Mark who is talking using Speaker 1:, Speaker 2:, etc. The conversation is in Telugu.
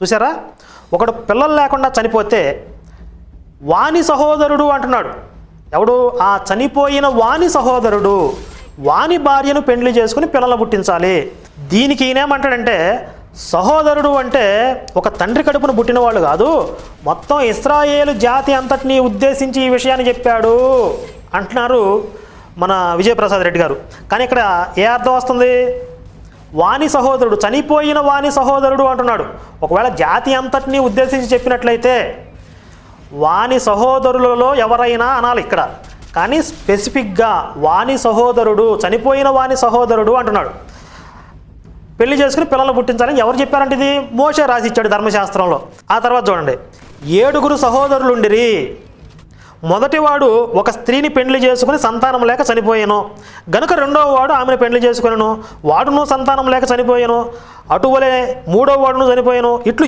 Speaker 1: చూసారా ఒకడు పిల్లలు లేకుండా చనిపోతే వాణి సహోదరుడు అంటున్నాడు. ఎవడు? ఆ చనిపోయిన వాణి సహోదరుడు వాని భార్యను పెండ్లి చేసుకుని పిల్లలు పుట్టించాలి. దీనికి ఈయనేమంటాడంటే సహోదరుడు అంటే ఒక తండ్రి కడుపున పుట్టినవాళ్ళు కాదు మొత్తం ఇస్రాయేలు జాతి అంతటిని ఉద్దేశించి ఈ విషయాన్ని చెప్పాడు అంటున్నారు మన విజయప్రసాద్ రెడ్డి గారు. కానీ ఇక్కడ ఏ అర్థం వస్తుంది? వాని సహోదరుడు చనిపోయిన వాని సహోదరుడు అంటున్నాడు. ఒకవేళ జాతి అంతటిని ఉద్దేశించి చెప్పినట్లయితే వాని సహోదరులలో ఎవరైనా అనాలి ఇక్కడ. కానీ స్పెసిఫిక్గా వాని సహోదరుడు చనిపోయిన వాని సహోదరుడు అంటున్నాడు. పెళ్ళి చేసుకుని పిల్లలు పుట్టించాలని ఎవరు చెప్పారంటే ఇది? మోసే రాసి ఇచ్చాడు ధర్మశాస్త్రంలో. ఆ తర్వాత చూడండి. ఏడుగురు సహోదరులుండిరి మొదటివాడు ఒక స్త్రీని పెండ్లి చేసుకుని సంతానం లేక చనిపోయాను. గనుక రెండవ వాడు ఆమెను పెండ్లి చేసుకున్నాను వాడును సంతానం లేక చనిపోయాను. అటువలే మూడవ వాడును చనిపోయాను. ఇట్లు